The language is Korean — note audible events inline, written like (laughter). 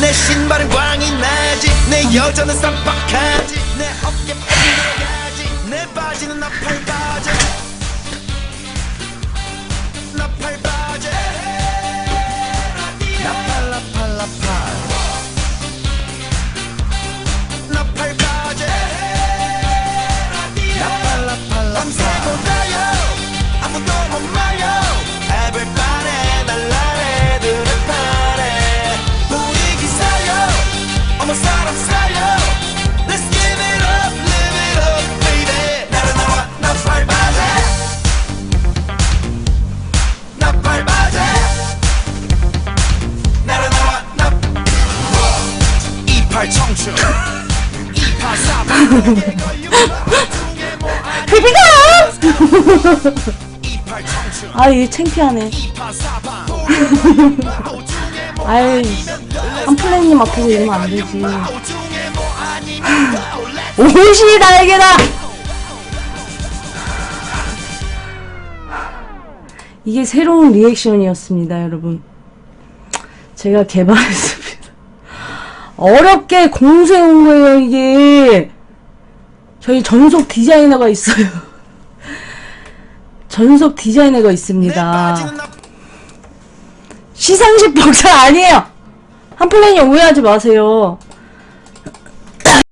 내 신발은 광이 나지 내 여자는 쌈박하지 내 어깨 빠지가지 내 바지는 나팔 방 비비가! 이팔 청춘. 아, 이게 창피하네. 아이, 한플레이님 앞에서 이러면 안 되지. (laughs) 옷이 날개다! 이게 새로운 리액션이었습니다, 여러분. 제가 개발했습니다. 어렵게 공세온 거예요, 이게. 저희 전속 디자이너가 있어요. (laughs) 전속 디자이너가 있습니다. 시상식 벽사 아니에요! 한플레이님 오해하지 마세요.